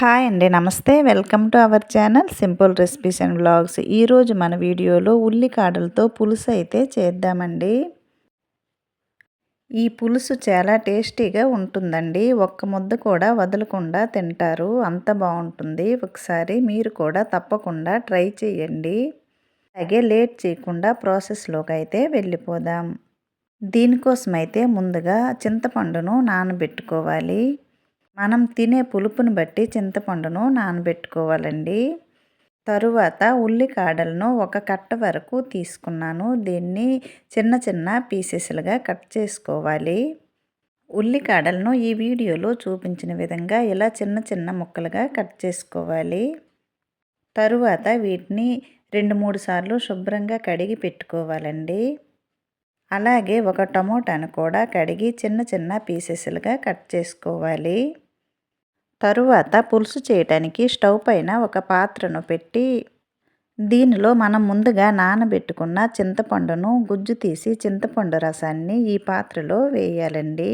Hi అండి నమస్తే. Welcome to our channel simple recipes and blogs ఈరోజు మన వీడియోలో ఉల్లికాడలతో పులుసు అయితే చేద్దామండి. ఈ పులుసు చాలా టేస్టీగా ఉంటుందండి. ఒక్క ముద్ద కూడా వదలకుండా తింటారు. అంత బాగుంటుంది. ఒకసారి మీరు కూడా తప్పకుండా ట్రై చేయండి. అలాగే లేట్ చేయకుండా ప్రాసెస్లోకి అయితే వెళ్ళిపోదాం. దీనికోసం అయితే ముందుగా చింతపండును నానబెట్టుకోవాలి. మనం తినే పులుపుని బట్టి చింతపండును నానబెట్టుకోవాలండి. తరువాత ఉల్లికాడలను ఒక కట్ట వరకు తీసుకున్నాను. దీన్ని చిన్న చిన్న పీసెస్లుగా కట్ చేసుకోవాలి. ఉల్లికాడలను ఈ వీడియోలో చూపించిన విధంగా ఇలా చిన్న చిన్న ముక్కలుగా కట్ చేసుకోవాలి. తరువాత వీటిని రెండు మూడు సార్లు శుభ్రంగా కడిగి పెట్టుకోవాలండి. అలాగే ఒక టమోటాను కూడా కడిగి చిన్న చిన్న పీసెస్లుగా కట్ చేసుకోవాలి. తరువాత పులుసు చేయటానికి స్టవ్ పైన ఒక పాత్రను పెట్టి దీనిలో మనం ముందుగా నానబెట్టుకున్న చింతపండును గుజ్జు తీసి చింతపండు రసాన్ని ఈ పాత్రలో వేయాలండి.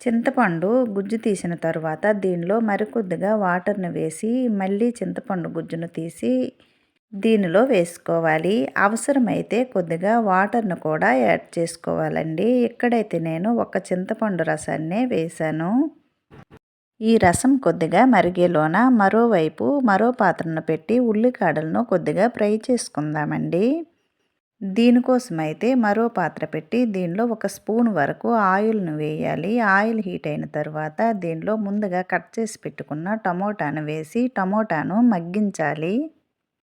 చింతపండు గుజ్జు తీసిన తర్వాత దీనిలో మరికొద్దిగా వాటర్ను వేసి మళ్ళీ చింతపండు గుజ్జును తీసి దీనిలో వేసుకోవాలి. అవసరమైతే కొద్దిగా వాటర్ను కూడా యాడ్ చేసుకోవాలండి. ఇక్కడైతే నేను ఒక చింతపండు రసాన్నే వేశాను ఈ రసం కొద్దిగా మరిగేలోన మరోవైపు మరో పాత్రను పెట్టి ఉల్లికాడలను కొద్దిగా ఫ్రై చేసుకుందామండి. దీనికోసమైతే మరో పాత్ర పెట్టి దీనిలో ఒక స్పూన్ వరకు ఆయిల్ను వేయాలి. ఆయిల్ హీట్ అయిన తర్వాత దీనిలో ముందుగా కట్ చేసి పెట్టుకున్న టమోటాను వేసి టమోటాను మగ్గించాలి.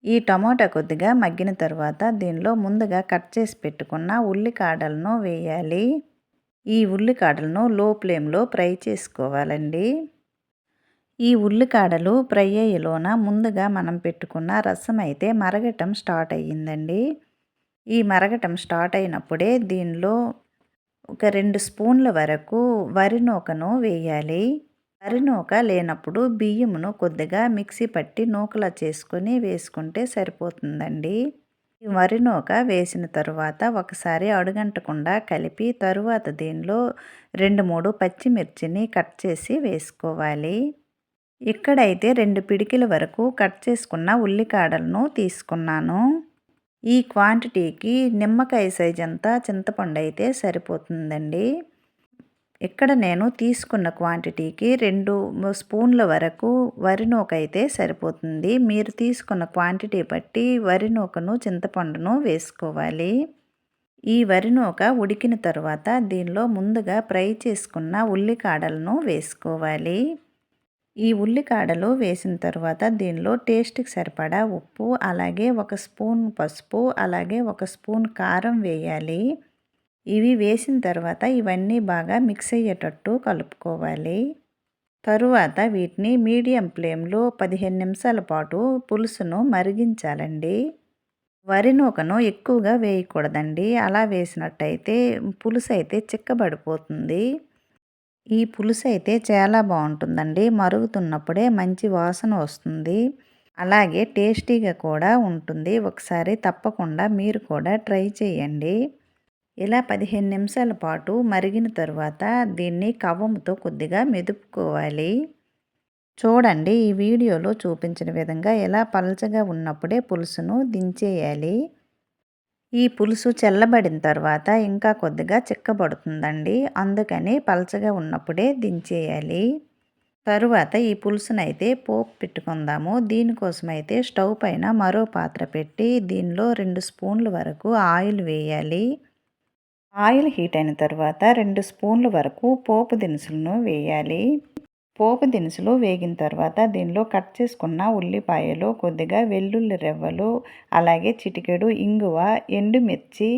ఈ టమోటా కొద్దిగా మగ్గిన తర్వాత దీనిలో ముందుగా కట్ చేసి పెట్టుకున్న ఉల్లికాడలను వేయాలి. ఈ ఉల్లికాడలను లో ఫ్లేమ్లో ఫ్రై చేసుకోవాలండి. ఈ ఉల్లికాడలు ఫ్రై అయ్యేలోన ముందుగా మనం పెట్టుకున్న రసం అయితే మరగటం స్టార్ట్ అయ్యిందండి. ఈ మరగటం స్టార్ట్ అయినప్పుడే దీనిలో ఒక రెండు స్పూన్ల వరకు వరి నూకను వేయాలి. వరి నూక లేనప్పుడు బియ్యమును కొద్దిగా మిక్సీ పట్టి నూకలా చేసుకొని వేసుకుంటే సరిపోతుందండి. ఈ వరి నూక వేసిన తరువాత ఒకసారి అడుగంటకుండా కలిపి తరువాత దీనిలో రెండు మూడు పచ్చిమిర్చిని కట్ చేసి వేసుకోవాలి. ఇక్కడైతే రెండు పిడికిల వరకు కట్ చేసుకున్న ఉల్లికాడలను తీసుకున్నాను. ఈ క్వాంటిటీకి నిమ్మకాయ సైజ్ అంతా చింతపండు అయితే సరిపోతుందండి. ఇక్కడ నేను తీసుకున్న క్వాంటిటీకి రెండు స్పూన్ల వరకు వరి నూక అయితే సరిపోతుంది. మీరు తీసుకున్న క్వాంటిటీ బట్టి వరి నూకను చింతపండును వేసుకోవాలి. ఈ వరి నూక ఉడికిన తర్వాత దీనిలో ముందుగా ఫ్రై చేసుకున్న ఉల్లికాడలను వేసుకోవాలి. ఈ ఉల్లికాడలు వేసిన తర్వాత దీనిలో టేస్ట్కి సరిపడా ఉప్పు అలాగే ఒక స్పూన్ పసుపు అలాగే ఒక స్పూన్ కారం వేయాలి. ఇవి వేసిన తర్వాత ఇవన్నీ బాగా మిక్స్ అయ్యేటట్టు కలుపుకోవాలి. తరువాత వీటిని మీడియం ఫ్లేమ్లో పదిహేను నిమిషాల పాటు పులుసును మరిగించాలండి. వరి నూకను ఎక్కువగా వేయకూడదండి. అలా వేసినట్టయితే పులుసు అయితే చిక్కబడిపోతుంది. ఈ పులుసు అయితే చాలా బాగుంటుందండి. మరుగుతున్నప్పుడే మంచి వాసన వస్తుంది. అలాగే టేస్టీగా కూడా ఉంటుంది. ఒకసారి తప్పకుండా మీరు కూడా ట్రై చేయండి. ఇలా పదిహేను నిమిషాల పాటు మరిగిన తర్వాత దీన్ని కవ్వముతో కొద్దిగా మెదుపుకోవాలి. చూడండి ఈ వీడియోలో చూపించిన విధంగా ఎలా పలచగా ఉన్నప్పుడే పులుసును దించేయాలి. ఈ పులుసు చల్లబడిన తర్వాత ఇంకా కొద్దిగా చిక్కబడుతుందండి. అందుకని పలచగా ఉన్నప్పుడే దించేయాలి. తరువాత ఈ పులుసునైతే పోపు పెట్టుకుందాము. దీనికోసం అయితే స్టవ్ పైన మరో పాత్ర పెట్టి దీనిలో రెండు స్పూన్ల వరకు ఆయిల్ వేయాలి. ఆయిల్ హీట్ అయిన తర్వాత రెండు స్పూన్ల వరకు పోపు దినుసులను వేయాలి. పోపు దినుసులు వేగిన తర్వాత దీనిలో కట్ చేసుకున్న ఉల్లిపాయలు కొద్దిగా వెల్లుల్లి రెవ్వలు అలాగే చిటికెడు ఇంగువ ఎండుమిర్చి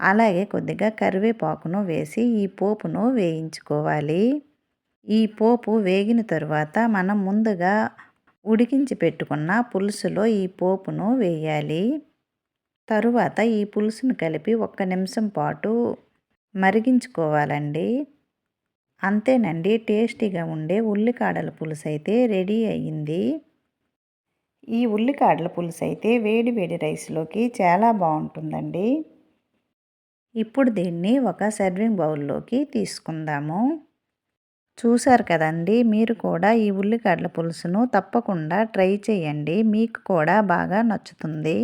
అలాగే కొద్దిగా కరివేపాకును వేసి ఈ పోపును వేయించుకోవాలి. ఈ పోపు వేగిన తర్వాత మనం ముందుగా ఉడికించి పెట్టుకున్న పులుసులో ఈ పోపును వేయాలి. తరువాత ఈ పులుసును కలిపి ఒక్క నిమిషం పాటు మరిగించుకోవాలండి. అంతేనండి. టేస్టీగా ఉండే ఉల్లికాడల పులుసు అయితే రెడీ అయ్యింది. ఈ ఉల్లికాడల పులుసు అయితే వేడి వేడి రైస్లోకి చాలా బాగుంటుందండి. ఇప్పుడు దీన్ని ఒక సర్వింగ్ బౌల్లోకి తీసుకుందాము. చూశారు కదండి మీరు కూడా ఈ ఉల్లికాడల పులుసును తప్పకుండా ట్రై చేయండి. మీకు కూడా బాగా నచ్చుతుంది.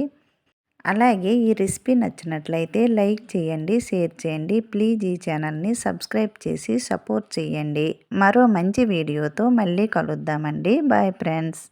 అలాగే ఈ రెసిపీ నచ్చినట్లయితే లైక్ చేయండి షేర్ చేయండి. ప్లీజ్ ఈ ఛానల్ని సబ్స్క్రైబ్ చేసి సపోర్ట్ చేయండి. మరో మంచి వీడియోతో మళ్ళీ కలుద్దామండి. Bye friends.